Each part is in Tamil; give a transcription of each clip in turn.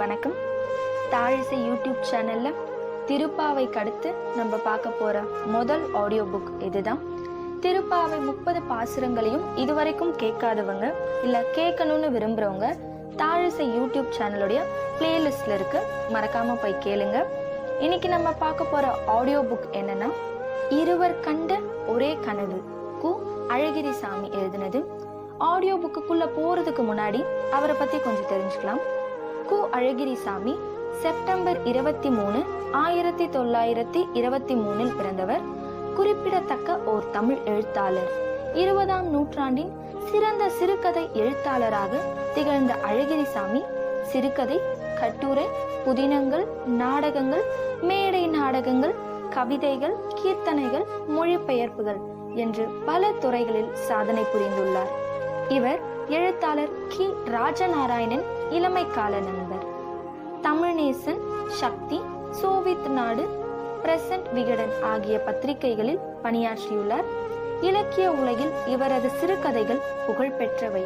வணக்கம். தாழிசை யூடியூப் சேனல்ல திருப்பாவைக்கு அடுத்து நம்ம பார்க்க போற முதல் ஆடியோ புக் இதுதான். திருப்பாவை முப்பது பாசுரங்களையும் இதுவரைக்கும் கேட்காதவங்க இல்ல கேட்கணும்னு விரும்புறவங்க தாழிசை யூடியூப் சேனலுடைய பிளேலிஸ்ட்ல இருக்கு. மறக்காம போய் கேளுங்க. இன்னைக்கு நம்ம பார்க்க போற ஆடியோ புக் என்னன்னா இருவர் கண்ட ஒரே கனவு கு அழகிரி சாமி எழுதினது. ஆடியோ புக்குக்குள்ள போறதுக்கு முன்னாடி அவரை பத்தி கொஞ்சம் தெரிஞ்சுக்கலாம். கு அழகிரிசாமி செப்டம்பர் இருபத்தி மூணு ஆயிரத்தி தொள்ளாயிரத்தி இருபத்தி மூணில் பிறந்தவர். குறிப்பிடத்தக்க ஓர் தமிழ் எழுத்தாளர். இருபதாம் நூற்றாண்டின் சிறந்த சிறுகதை எழுத்தாளராக திகழ்ந்த அழகிரிசாமி சிறுகதை கட்டுரை புதினங்கள் நாடகங்கள் மேடை நாடகங்கள் கவிதைகள் கீர்த்தனைகள் மொழிபெயர்ப்புகள் என்று பல துறைகளில் சாதனை புரிந்துள்ளார். இவர் எழுத்தாளர் கி. ராஜநாராயணன் இளமை கால நண்பர். தமிழ்நேசன் சக்தி சோவியத் நாடு பிரசன்ட் விகடன் ஆகிய பத்திரிகைகளில் பணியாற்றியுள்ளார். இலக்கிய உலகில் இவரது சிறுகதைகள் புகழ்பெற்றவை.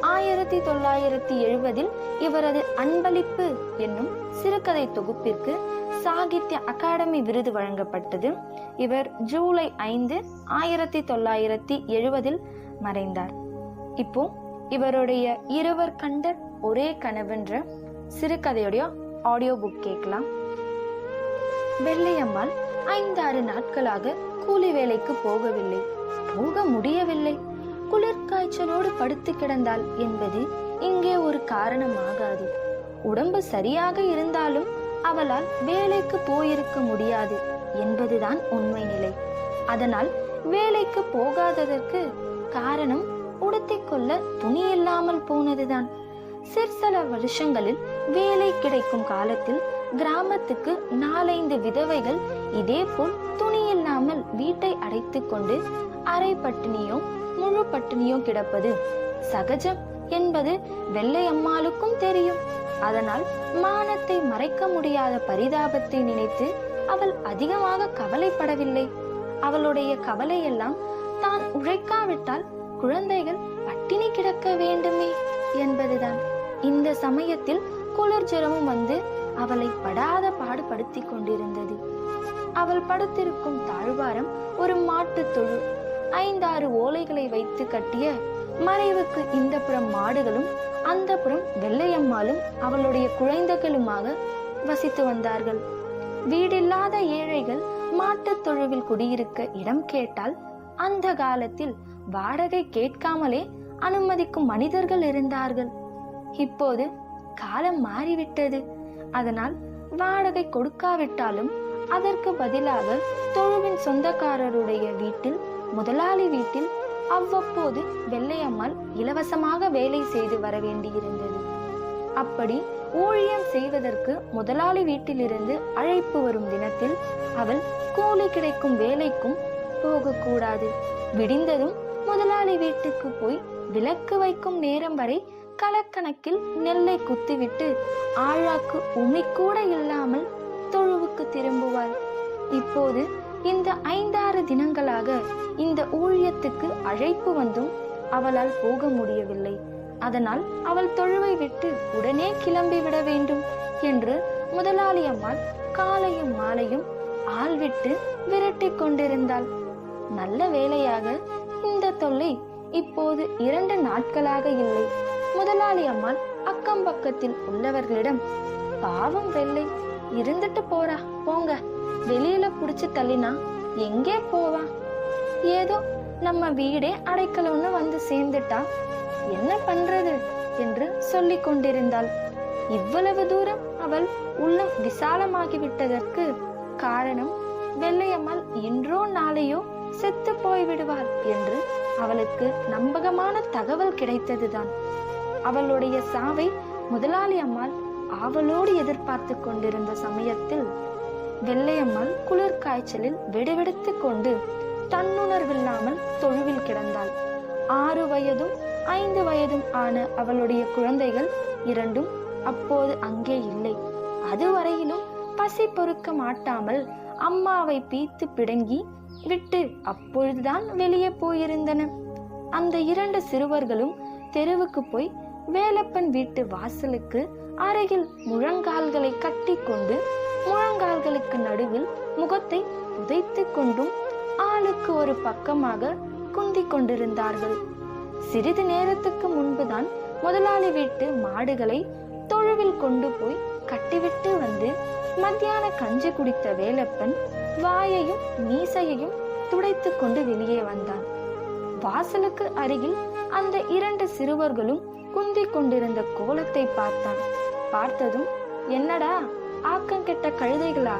ஆயிரத்தி தொள்ளாயிரத்தி எழுபதில் இவரது அன்பளிப்பு என்னும் சிறுகதை தொகுப்பிற்கு சாகித்ய அகாடமி விருது வழங்கப்பட்டது. இவர் ஜூலை ஐந்து ஆயிரத்தி தொள்ளாயிரத்தி எழுபதில் மறைந்தார். இப்போ இவருடைய இருவர் கண்ட ஒரே கனவுன்ற சிறுகதையுடைய ஆடியோ புக் கேட்கலாம். வெள்ளையம்மாள் ஐந்தாறு நாட்களாக கூலி வேலைக்கு போகவில்லை. போக முடியவில்லை. குளிர்காய்ச்சலோடு படுத்து கிடந்தாள் என்பது இங்கே ஒரு காரணமாகாது. உடம்பு சரியாக இருந்தாலும் அவளால் வேலைக்கு போயிருக்க முடியாது என்பதுதான் உண்மை நிலை. அதனால் வேலைக்கு போகாததற்கு காரணம் உடுத்திக்கொள்ள துணி இல்லாமல் போனதுதான். சிற்சல வருஷங்களில் வேலை கிடைக்கும் காலத்தில் கிராமத்துக்கு நாலைந்து விதவைகள் இதே போல் துணி இல்லாமல் வீட்டை அடைத்து கொண்டு அரை பட்டினியோ முழு பட்டினியோ கிடப்பது சகஜம் என்பது வெள்ளை அம்மாளுக்கும் தெரியும். அதனால் மானத்தை மறைக்க முடியாத பரிதாபத்தை நினைத்து அவள் அதிகமாக கவலைப்படவில்லை. அவளுடைய கவலையெல்லாம் தான் உழைக்காவிட்டால் இருக்க வேண்டுமே என்பதுதான். இந்த சமயத்தில் குளிர்ஜரமும் வந்து அவளை படாத பாடுபடுத்தி கொண்டிருந்தது. அவள் படுத்திருக்கும் தாழ்வாரம் ஒரு மாட்டுத் தொழு. ஐந்தாறு ஓலைகளை வைத்து கட்டிய மறைவுக்கு இந்த புறம் மாடுகளும் அந்த புறம் வெள்ளையம்மாளும் அவளுடைய குழந்தைகளுமாக வசித்து வந்தார்கள். வீடில்லாத ஏழைகள் மாட்டுத் தொழுவில் குடியிருக்க இடம் கேட்டால் அந்த காலத்தில் வாடகை கேட்காமலே அனுமதிக்கும் மனிதர்கள் இருந்தார்கள். இப்போது காலம் மாறிவிட்டது. அதனால் வாடகை கொடுக்காவிட்டாலும் அதற்கு பதிலாக தொழுவின் சொந்தக்காரருடைய வீட்டில் முதலாளி வீட்டில் அவ்வப்போது வெள்ளையம்மாள் இலவசமாக வேலை செய்து வர வேண்டியிருந்தது. அப்படி ஊழியம் செய்வதற்கு முதலாளி வீட்டிலிருந்து அழைப்பு வரும் தினத்தில் அவள் கூலி கிடைக்கும் வேலைக்கும் போகக்கூடாது. விடிந்ததும் முதலாளி வீட்டுக்கு போய் விளக்கு வைக்கும் நேரம் வரை கலக்கணக்கில் நெல்லை குத்திவிட்டு ஆழாக்கு உமி கூட இல்லாமல் தொழுவுக்கு திரும்புவாள் இப்போது இந்த ஐந்தாறு தினங்களாக இந்த ஊழியத்துக்கு அழைப்பு வந்தும் அவளால் போக முடியவில்லை. அதனால் அவள் தொழுவை விட்டு உடனே கிளம்பி விட வேண்டும் என்று முதலாளி அம்மாள் காலையும் மாலையும் ஆள் விட்டு விரட்டி கொண்டிருந்தாள். நல்ல வேலையாக இந்த தொல்லை இப்போது இரண்டு நாட்களாக இல்லை. முதலாளி அம்மாள் அக்கம் பக்கத்தில் உள்ளவர்களிடம் பாவம் வெள்ளை இருந்துட்டு போறா போங்க. வெளியில புடிச்சு தள்ளினா எங்கே போவா? ஏதோ நம்ம வீடே அடைக்கலம்னு வந்து சேர்ந்துட்டா என்ன பண்றது? என்று சொல்லி கொண்டிருந்தாள். இவ்வளவு தூரம் அவள் உள்ளம் விசாலமாகிவிட்டதற்கு காரணம் வெள்ளையம்மாள் இன்றோ நாளையோ செத்து போய் விடுவாள் என்று அவளுக்கு நம்பகமான தகவல் கிடைத்ததுதான். அவளுடைய சாவை முதலாளி அம்மாள் ஆவலோடு எதிர்பார்த்து கொண்டிருந்த சமயத்தில் வெள்ளையம்மாள் குளிர் காய்ச்சலில் வெடிவெடித்து கொண்டு தன்னுணர்வில்லாமல் தொழுவில் கிடந்தாள். ஆறு வயதும் ஐந்து வயதும் ஆன அவளுடைய குழந்தைகள் இரண்டும் அப்போது அங்கே இல்லை. அதுவரையிலும் பசி பொறுக்க மாட்டாமல் அம்மாவை பீத்து பிடுங்கி விட்டு அப்பொழுதுதான் வெளியே போயிருந்தன. அந்த இரண்டு சிறுவர்களும் தெருவுக்கு போய் வேலப்பன் வீட்டு வாசலுக்கு அருகில் முழங்கால்களை கட்டிக்கொண்டு முழங்கால்களுக்கு நடுவில் முகத்தை புதைத்து கொண்டும் ஆளுக்கு ஒரு பக்கமாக குந்தி கொண்டிருந்தார்கள். சிறிது நேரத்துக்கு முன்புதான் முதலாளி வீட்டு மாடுகளை தொழுவில் கொண்டு போய் கட்டிவிட்டு வந்து மத்தியான கஞ்சி குடித்த வேலப்பன் வாயையும் மீசையையும் துடைத்து கொண்டு வெளியே வந்தான். வாசலுக்கு அருகில் அந்த இரண்டு சிறுவர்களும் குந்தி கொண்டிருந்த கோலத்தை பார்த்தான். பார்த்ததும் என்னடா ஆக்கம் கெட்ட கழுதைகளா?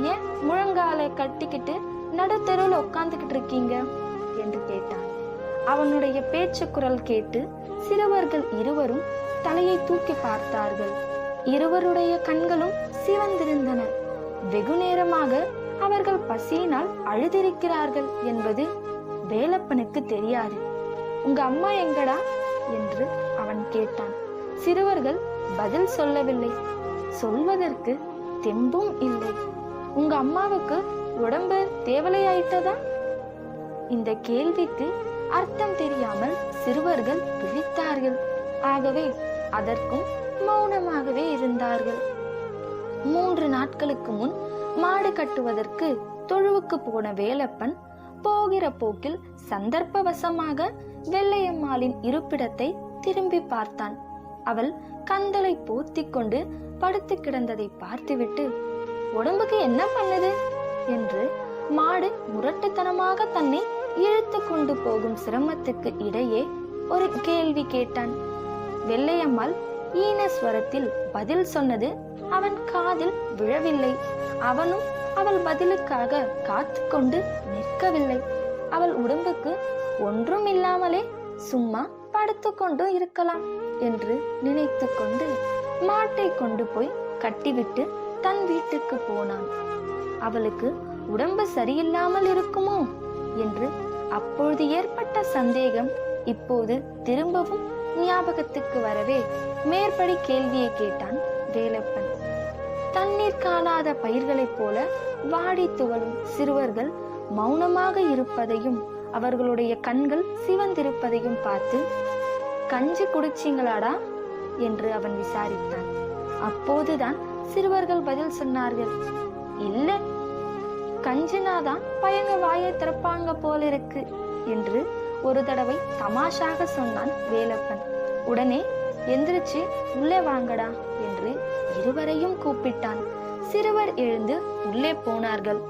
ஏன் முழங்காலை கட்டிக்கிட்டு நடுத்தெருவில் உட்காந்துக்கிட்டு இருக்கீங்க? என்று கேட்டான். அவனுடைய பேச்சு குரல் கேட்டு சிறுவர்கள் இருவரும் தலையை தூக்கி பார்த்தார்கள். இருவருடைய கண்களும் சிவந்திருந்தன. வெகு நேரமாக அவர்கள் பசியினால் அழுதிருக்கிறார்கள் என்பது வேலப்பனுக்கு தெரியாது. உங்க அம்மா எங்கடா? என்று அவன் கேட்டான். சிறுவர்கள் பதில் சொல்லவில்லை. சொல்வதற்கு தெம்பும் இல்லை. உங்க அம்மாவுக்கு உடம்பு தேவலையாயிட்டதா? இந்த கேள்விக்கு அர்த்தம் தெரியாமல் சிறுவர்கள் விழித்தார்கள். ஆகவே அதற்கும் மௌனமாகவே இருந்தார்கள். மூன்று நாட்களுக்கு முன் மாடு கட்டுவதற்கு தொழுவுக்கு போன வேலப்பன் போகிற போக்கில் சந்தர்ப்பவசமாக வெள்ளையம்மாளின் இருப்பிடத்தை திரும்பி பார்த்தான். அவள் கந்தலை போத்தி கொண்டு படுத்து கிடந்ததை பார்த்துவிட்டு உடம்புக்கு என்ன பண்ணுது? என்று மாடு முரட்டுத்தனமாக தன்னை இழுத்து கொண்டு போகும் சிரமத்துக்கு இடையே ஒரு கேள்வி கேட்டான். வெள்ளையம்மாள் ஈனஸ்வரத்தில் பதில் சொன்னது அவன் காதில் விழவில்லை. அவனும் அவள் பதிலுக்காக காத்து கொண்டு நிற்கவில்லை. அவள் உடம்புக்கு ஒன்றும் இல்லாமலே சும்மா படுத்துக்கொண்டு இருக்கலாம் என்று நினைத்து கொண்டு மாட்டை கொண்டு போய் கட்டிவிட்டு தன் வீட்டுக்கு போனான். அவளுக்கு உடம்பு சரியில்லாமல் இருக்குமோ என்று அப்பொழுது ஏற்பட்ட சந்தேகம் இப்போது திரும்பவும் ஞாபகத்துக்கு வரவே மேற்படி கேள்வியை கேட்டான் வேலப்பன். தண்ணீர் காணாத பயிர்களைப் போல வாடி துவளும் சிறுவர்கள் மௌனமாக இருப்பதையும் அவர்களுடைய கண்கள் சிவந்திருப்பதையும் பார்த்து கஞ்சி குடிச்சிங்களாடா? என்று அவன் விசாரித்தான். அப்போதுதான் சிறுவர்கள் பதில் சொன்னார்கள் இல்ல கஞ்சினாதான் பயங்க வாயை திறப்பாங்க போல இருக்கு என்று ஒரு தடவை தமாஷாக சொன்னான் வேலப்பன். உடனே எந்திரிச்சு உள்ளே வாங்கடா என்று இருவரையும் கூப்பிட்டான். சிறுவர் எழுந்து உள்ளே போனார்கள்.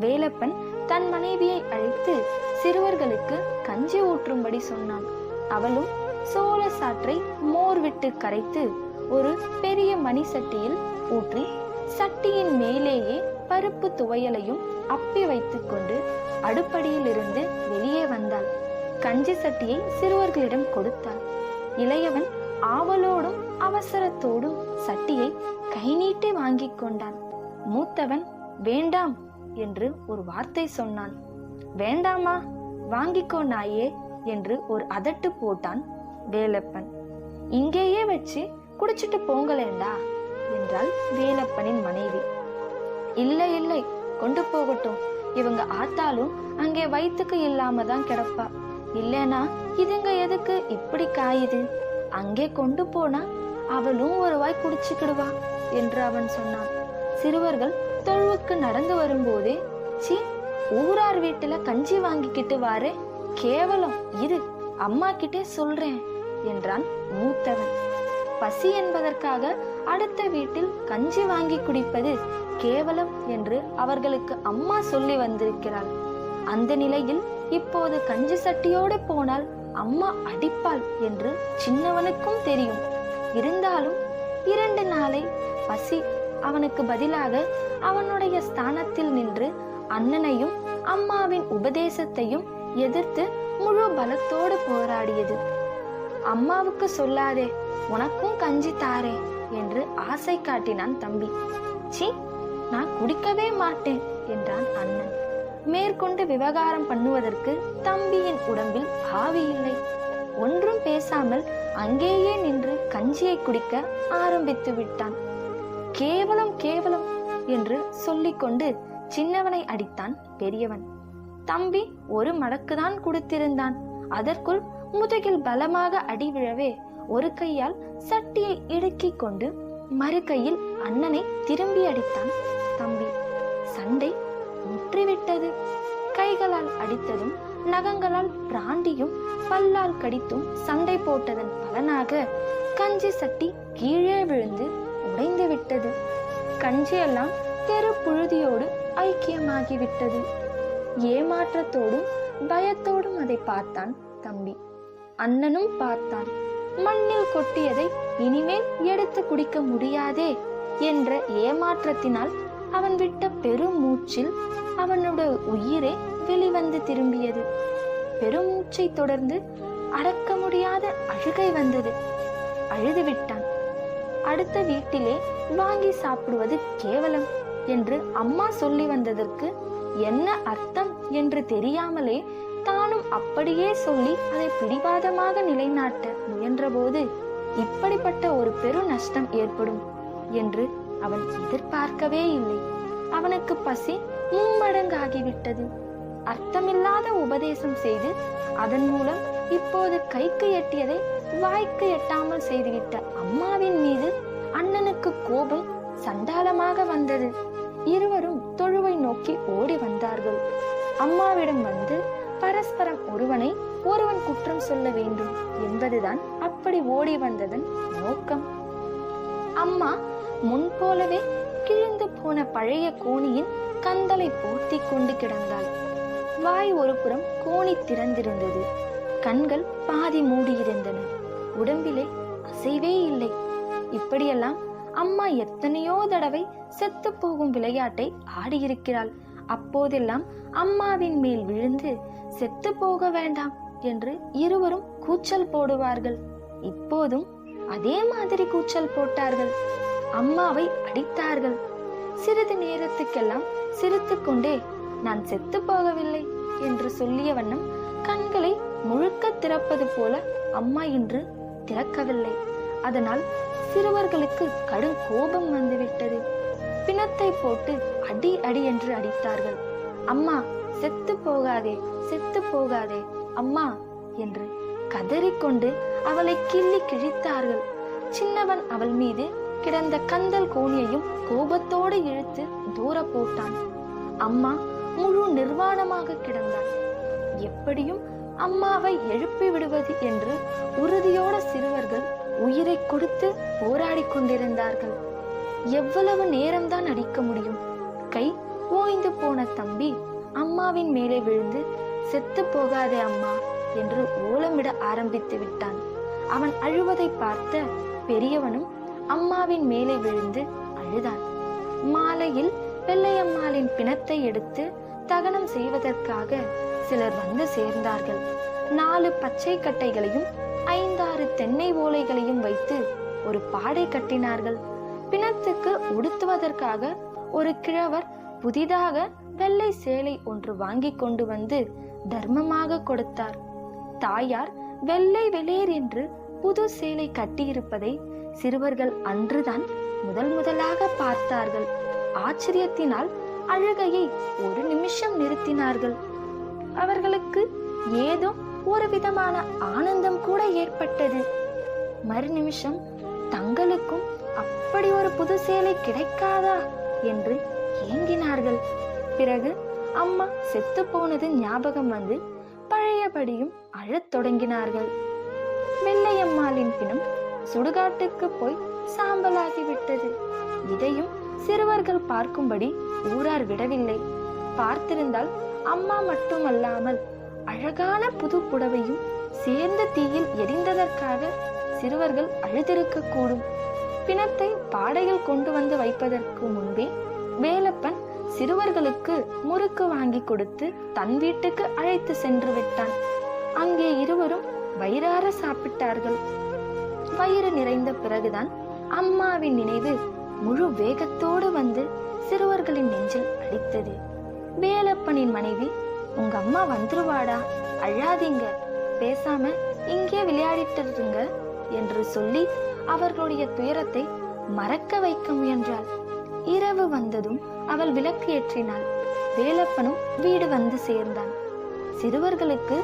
வேலப்பன் தன் மனைவியை அழைத்து சிறுவர்களுக்கு கஞ்சி ஊற்றும்படி சொன்னான். அவளும் சோழ சாற்றை மோர் விட்டு கரைத்து ஒரு பெரிய மணி சட்டியில் ஊற்றி சட்டியின் மேலேயே பருப்பு துவையலையும் அப்பி வைத்துக்கொண்டு அடுப்படியிலிருந்து வெளியே வந்தாள். கஞ்சி சட்டியை சிறுவர்களிடம் கொடுத்தார் இளையவன் ஆவலோடும் அவசரத்தோடும் சட்டியை கை நீட்டி வாங்கிக் கொண்டான். மூத்தவன் வேண்டாம் என்று ஒரு வார்த்தை சொன்னான். வேண்டாமா? வாங்கிக்கோ நாயே என்று ஒரு அதட்டு போட்டான் வேலப்பன். இங்கேயே வச்சு குடிச்சிட்டு போங்களேண்டா என்றாள் வேலப்பனின் மனைவி. இல்லை இல்லை கொண்டு போகட்டும். இவங்க ஆத்தாலும் அங்கே வயிற்றுக்கு இல்லாம தான் கிடப்பா. இல்லனா இதுங்க எதுக்கு இப்படி காயுது? அங்கே கொண்டு போனா அவளும் ஒரு வாய் குடிச்சுக்கிடுவா என்று அவன் சொன்னான். சிறுவர்கள் தொழுவுக்கு நடந்து வரும்போதே சி ஊரார் வீட்டுல கஞ்சி வாங்கிக்கிட்டு வாரே கேவலம் இரு அம்மா கிட்டே சொல்றேன் என்றான் மூத்தவன். பசி என்பதற்காக அடுத்த வீட்டில் கஞ்சி வாங்கி குடிப்பது கேவலம் என்று அவர்களுக்கு அம்மா சொல்லி வந்திருக்கிறாள். அந்த நிலையில் இப்போது கஞ்சி சட்டியோடு போனால் அம்மா அடிப்பாள் என்று சின்னவனுக்கும் தெரியும். இருந்தாலும் இரண்டு நாளை பசி அவனுக்கு பதிலாக அவனுடைய ஸ்தானத்தில் நின்று அண்ணனையும் அம்மாவின் உபதேசத்தையும் எதிர்த்து முழு பலத்தோடு போராடியது. அம்மாவுக்கு சொல்லாதே உனக்கும் கஞ்சி தாரே என்று ஆசை காட்டினான் தம்பி. சி நான் குடிக்கவே மாட்டேன் என்றான் அண்ணன். மேற்கொண்டு விவகாரம் பண்ணுவதற்கு தம்பியின் உடம்பில் ஆவி இல்லை. ஒன்றும் பேசாமல் அங்கேயே நின்று கஞ்சியை குடிக்க ஆரம்பித்து விட்டான். கேவலம் கேவலம் என்று சொல்லிக்கொண்டு சின்னவனை அடித்தான் பெரியவன். தம்பி ஒரு மடக்குதான் கொடுத்திருந்தான். அதற்குள் முதுகில் பலமாக அடி விழவே ஒரு கையால் சட்டியை இடுக்கிக் கொண்டு மறு கையில் அண்ணனை திரும்பி அடித்தான் தம்பி. சண்டை முற்றிவிட்டது. கைகளால் அடித்ததும் நகங்களால் பிராண்டியும் பல்லால் கடித்தும் சண்டை போட்டதன் பலனாக கஞ்சி சட்டி கீழே விழுந்து உடைந்து விட்டது. கஞ்சியெல்லாம் தெரு புழுதியோடு ஐக்கியமாகிவிட்டது. ஏமாற்றத்தோடும் பயத்தோடும் அதை பார்த்தான் தம்பி. அண்ணனும் பார்த்தான் மண்ணில் கொட்டியதை இனிமேல் எடுத்து குடிக்க முடியாதே என்ற ஏமாற்றத்தினால் அவன் விட்ட பெருமூச்சில் அவனோட உயிரே வெளிவந்து திரும்பியது. பெருமூச்சை தொடர்ந்து அடக்க முடியாத அழுகை வந்தது. அழுது விட்டான். அடுத்த வீட்டிலே வாங்கி சாப்பிடுவது கேவலம் என்று அம்மா சொல்லி வந்ததற்கு என்ன அர்த்தம் என்று தெரியாமலே தானும் அப்படியே சொல்லி அதை பிடிவாதமாக நிலைநாட்ட முயன்றபோது இப்படிப்பட்ட ஒரு பெரு நஷ்டம் ஏற்படும் என்று அவன் எதிர்பார்க்கவே இல்லை. அவனுக்கு பசி மும்மடங்காகிவிட்டது. அர்த்தமில்லாத உபதேசம் செய்து அதன் மூலம் இப்போது கைக்கு எட்டியதை வாய்க்கு எட்டாமல் செய்துவிட்ட அம்மாவின் மீது அண்ணனுக்கு கோபம் சண்டாளமாக வந்தது. இருவரும் தொழுவை நோக்கி ஓடி வந்தார்கள். அம்மாவிடம் வந்து பரஸ்பரம் ஒருவனை ஒருவன் குற்றம் சொல்ல வேண்டும் என்பதுதான் அப்படி ஓடி வந்ததன் நோக்கம். அம்மா முன் போலவே கிழிந்து போன பழைய கோணியின் கந்தலை போர்த்தி கொண்டு கிடந்தாள். வாய் ஒரு புறம் கோணி திறந்திருந்தது. கண்கள் பாதி மூடியிருந்தன. உடம்பிலே அசைவே இல்லை. இப்படியெல்லாம் அம்மா எத்தனையோ தடவை செத்து போகும் விளையாட்டை ஆடியிருக்கிறாள். அப்போதெல்லாம் அம்மாவின் மேல் விழுந்து செத்து போக வேண்டாம் என்று இருவரும் கூச்சல் போடுவார்கள். இப்போதும் அதே மாதிரி கூச்சல் போட்டார்கள். அம்மாவை அடித்தார்கள். சிறிது நேரத்துக்கெல்லாம் சிரித்து கொண்டே நான் செத்து போகவில்லை என்று சொல்லிய வண்ணம் கண்களை முழுக்க திறப்பது போல அம்மா இன்று திறக்கவில்லை. அதனால் சிறுவர்களுக்கு கடும் கோபம் வந்துவிட்டது. பிணத்தை போட்டு அடி அடி என்று அடித்தார்கள். அம்மா செத்து போகாதே செத்து போகாதே அம்மா என்று கதறிக்கொண்டு அவளை கிள்ளி கிழித்தார்கள். சின்னவன் அவள் மீது கிடந்த கந்தல் கோணியையும் கோபத்தோடு இழுத்து தூர போட்டான். அம்மா முழு நிர்வாணமாக கிடந்தாள். எப்படியும் அம்மாவை எழுப்பி விடுவது என்று உறுதியோட சிறுவர்கள் உயிரை கொடுத்து போராடி கொண்டிருந்தார்கள். எவ்வளவு நேரம்தான் அடிக்க முடியும். கை ஓய்ந்து போன தம்பி அம்மாவின் மேலே விழுந்து செத்து போகாதே அம்மா என்று ஓலமிட ஆரம்பித்து விட்டான். அவன் அழுவதை பார்த்த பெரியவனும் அம்மாவின் மேலே விழுந்து அழுதாள் மாலையில் வெள்ளையம்மாளின் பிணத்தை எடுத்து தகனம் செய்வதற்காக சிலர் வந்து சேர்ந்தார்கள். நாலு பச்சை கட்டைகளையும் ஐந்தாறு தென்னை ஓலைகளையும் வைத்து ஒரு பாடை கட்டினார்கள். பிணத்துக்கு உடுத்துவதற்காக ஒரு கிழவர் புதிதாக வெள்ளை சேலை ஒன்று வாங்கி கொண்டு வந்து தர்மமாக கொடுத்தார். தாயார் வெள்ளை வெளியேர் என்று புது சேலை கட்டியிருப்பதை சிறுவர்கள் அன்றுதான் முதல் முதலாக பார்த்தார்கள். ஆச்சரியத்தினால் அழுகையை ஒரு நிமிஷம் நிறுத்தினார்கள். அவர்களுக்கு ஏதோ ஒரு விதமான ஆனந்தம் கூட ஏற்பட்டது. மறு நிமிஷம் தங்களுக்கும் அப்படி ஒரு புது சேலை கிடைக்காதா என்று ஏங்கினார்கள். பிறகு அம்மா செத்து போனது ஞாபகம் வந்து பழையபடியும் அழத் தொடங்கினார்கள். வெள்ளையம்மாளின் பிணம் சுடுகாட்டுக்கு போய் சாம்பலாகி விட்டது இதையும் சிறுவர்கள் பார்க்கும்படி ஊரார் விடவில்லை. பார்த்திருந்தால் அம்மா மட்டுமல்லாமல் அழகான புது புடவையும் சேர்ந்த தீயில் எரிந்ததற்காக சிறுவர்கள் அழுதிருக்க கூடும். பிணத்தை பாடையில் கொண்டு வந்து வைப்பதற்கு முன்பே வேலப்பன் சிறுவர்களுக்கு முறுக்கு வாங்கி கொடுத்து தன் வீட்டுக்கு அழைத்து சென்று விட்டான். அங்கே இருவரும் வயிறார சாப்பிட்டார்கள். வயிறு நிறைந்த பிறகுதான் அம்மாவின் நினைவு முழு வேகத்தோடு வந்து சிறுவர்களின் நெஞ்சில் அடித்தது. வேலப்பனின் மனைவி உங்க அம்மா வந்துருவாடா அழாதீங்க பேசாம இங்கே விளையாடிட்டு இருங்க என்று சொல்லி அவர்களுடைய துயரத்தை மறக்க வைக்க முயன்றாள். இரவு வந்ததும் அவள் விளக்கு ஏற்றினாள். வேலப்பனும் வீடு வந்து சேர்ந்தான். சிறுவர்களுக்கு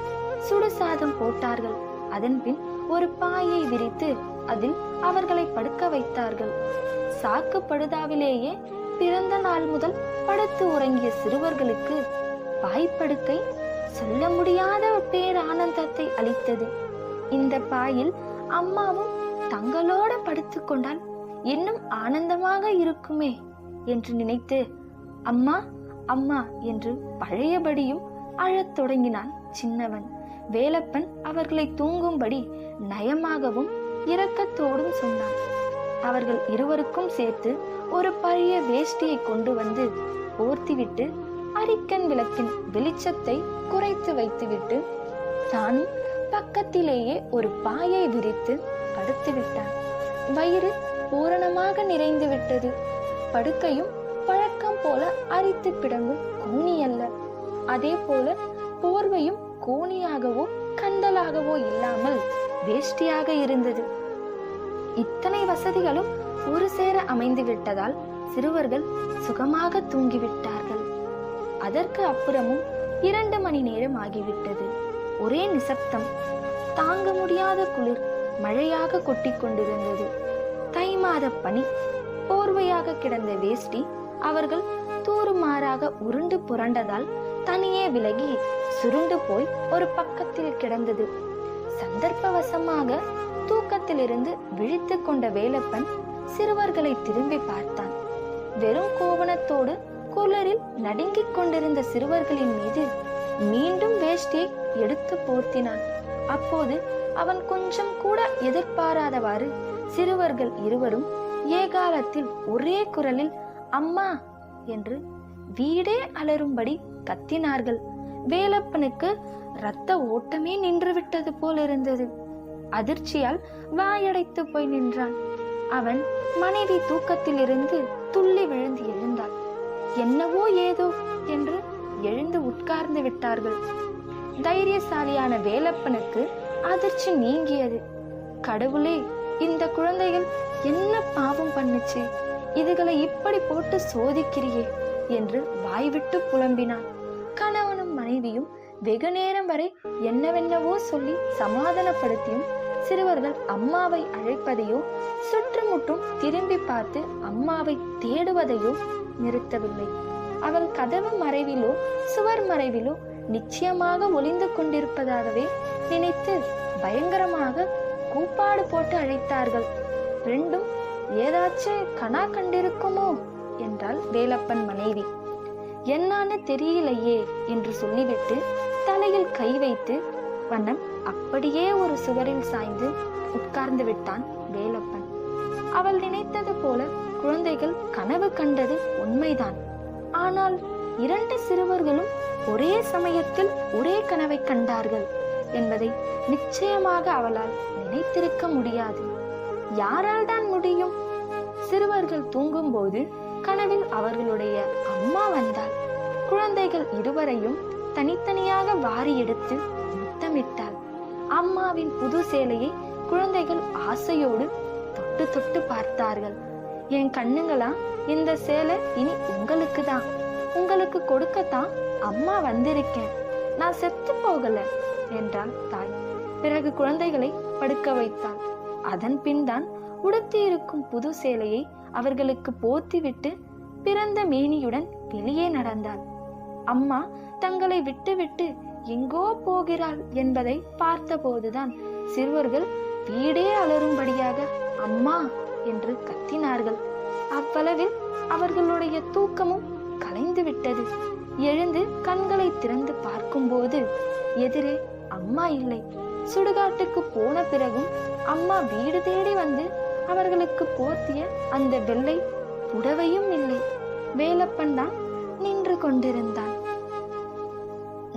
சுடுசாதம் போட்டார்கள். அதன்பின் ஒரு பாயை விரித்து அதில் அவர்களை படுக்க வைத்தார்கள். சாக்கு படுதாவிலேயே பிறந்த நாள் முதல் படுத்து உறங்கிய சிறுவர்களுக்கு பாய்ப்படுக்கை சொல்ல முடியாத பேர் ஆனந்தத்தை அளித்தது. இந்த பாயில் அம்மாவும் தங்களோட படுத்துக் கொண்டால் இன்னும் ஆனந்தமாக இருக்குமே என்று நினைத்து அம்மா அம்மா என்று பழையபடியும் அழத் தொடங்கினான் சின்னவன். வேலப்பன் அவர்களை தூங்கும்படி நயமாகவும் இரக்கத்தோடும் சொன்னான் அவர்கள் இருவருக்கும் சேர்த்து ஒரு பழைய வேஷ்டியை கொண்டு வந்து போர்த்திவிட்டு அரிக்கன் விளக்கின் வெளிச்சத்தை குறைத்து வைத்துவிட்டு தானும் பக்கத்திலேயே ஒரு பாயை விரித்து படுத்து விட்டான். வயிறு பூரணமாக நிறைந்து விட்டது. படுக்கையும் பழக்கம் போல அரித்து கிடங்கும் கோணி அல்ல. அதே போல போர்வையும் கோணியாகவோ கந்தலாகவோ இல்லாமல் வேஷ்டியாக இருந்தது. இத்தனை வசதிகளும் ஒரு சேர அமைந்து விட்டதால் சிறுவர்கள் சுகமாக தூங்கிவிட்டார்கள். அதற்கு அப்புறமும் இரண்டு மணி நேரம் ஆகிவிட்டது. ஒரே நிசப்தம். தாங்க முடியாத குளிர் மழையாக கொட்டி கொண்டிருந்தது. தை மாத பனி போர்வையாக கிடந்த வேஷ்டி அவர்கள் தூறுமாறாக உருண்டு புரண்டதால் தனியே விலகி சுருண்டு போய் ஒரு பக்கத்தில் கிடந்தது. சந்தர்ப்பவசமாக தூக்கத்திலிருந்து விழித்து கொண்ட வேலப்பன் சிறுவர்களை திரும்பி பார்த்தான். வெறும் கோவணத்தோடு குளரில் நடுங்கிக் கொண்டிருந்த சிறுவர்களின் மீது மீண்டும் வேஷ்டியை எடுத்து போர்த்தினான். அப்போது அவன் கொஞ்சம் கூட எதிர்பாராதவாறு சிறுவர்கள் இருவரும் ஏகாலத்தில் ஒரே குரலில் அம்மா என்று வீடே அலறும்படி கத்தினார்கள். வேலப்பனுக்கு இரத்த ஓட்டமே நின்று விட்டது போல் இருந்தது அதிர்ச்சியால் வாயடைத்து போய் நின்றான். அவன் மனைவி தூக்கத்திலிருந்து துள்ளி விழுந்து எழுந்தாள் என்னவோ ஏதோ என்று எழுந்து உட்கார்ந்து விட்டார்கள். தைரியசாலியான வேலப்பனுக்கு அதிர்ச்சி நீங்கியது. கடவுளே இந்த குழந்தைகள் என்ன பாவம் பண்ணுச்சு? இதுகளை இப்படி போட்டு சோதிக்கிறியே என்று வாய்விட்டு புலம்பினான். கணவனும் மனைவியும் வெகு நேரம் வரை என்னவென்னவோ சொல்லி சமாதானப்படுத்தியும் சிறுவர்கள் அம்மாவை அழைப்பதையோ சுற்றுமுற்றும் திரும்பி பார்த்து அம்மாவை தேடுவதையோ நிறுத்தவில்லை. அவள் கதவு மறைவிலோ சுவர் மறைவிலோ நிச்சயமாக ஒளிந்து கொண்டிருப்பதாகவே நினைத்து பயங்கரமாக கூப்பாடு போட்டு அழைத்தார்கள். ரெண்டும் ஏதாச்சும் கனா கண்டிருக்குமோ? என்றாள் வேலப்பன் மனைவி. என்னான்னு தெரியலையே என்று சொல்லிவிட்டு தலையில் கை வைத்து வண்ணம் அப்படியே ஒரு சுவரில் சாய்ந்து உட்கார்ந்து விட்டான் வேலப்பன். அவள் நினைத்தது போல குழந்தைகள் கனவு கண்டது உண்மைதான். ஆனால் இரண்டு சிறுவர்களும் ஒரே சமயத்தில் ஒரே கனவை கண்டார்கள் என்பதை நிச்சயமாக அவளால் நினைத்திருக்க முடியாது. யாரால் தான் முடியும்? சிறுவர்கள் தூங்கும்போது கனவில் அவர்களுடைய அம்மா வந்தாள். குழந்தைகள் இருவரையும் தனித்தனியாக வாரி எடுத்து முத்தமிட்டாள். அம்மாவின் புது சேலையை குழந்தைகள் ஆசையோடு தொட்டு தொட்டு பார்த்தார்கள். என் கண்ணுங்களா இந்த சேலை இனி உங்களுக்கு தான் உங்களுக்கு கொடுக்கத்தான் அம்மா வந்திருக்கேன். நான் செத்து போகல என்றாள் தாய். பிறகு குழந்தைகளை படுக்க வைத்தாள். அதன் பின் தான் உடுத்தியிருக்கும் புது சேலையை அவர்களுக்கு போர்த்திவிட்டு பிறந்த மேனியுடன் வெளியே நடந்தாள். அம்மா தங்களை விட்டுவிட்டு எங்கோ போகிறாள் என்பதை பார்த்தபோதுதான் சிறுவர்கள் வீடே அலறும்படியாக அம்மா என்று கத்தினார்கள். அவ்வளவில் அவர்களுடைய தூக்கமும் கலைந்து விட்டது எழுந்து கண்களை திறந்து பார்க்கும்போது எதிரே அம்மா இல்லை. சுடுகாட்டுக்கு போன பிறகும் அம்மா வீடு தேடி வந்து அவர்களுக்கு போர்த்திய அந்த வெள்ளை புடவையும் இல்லை. வேலப்பன் தான் நின்று கொண்டிருந்தான்.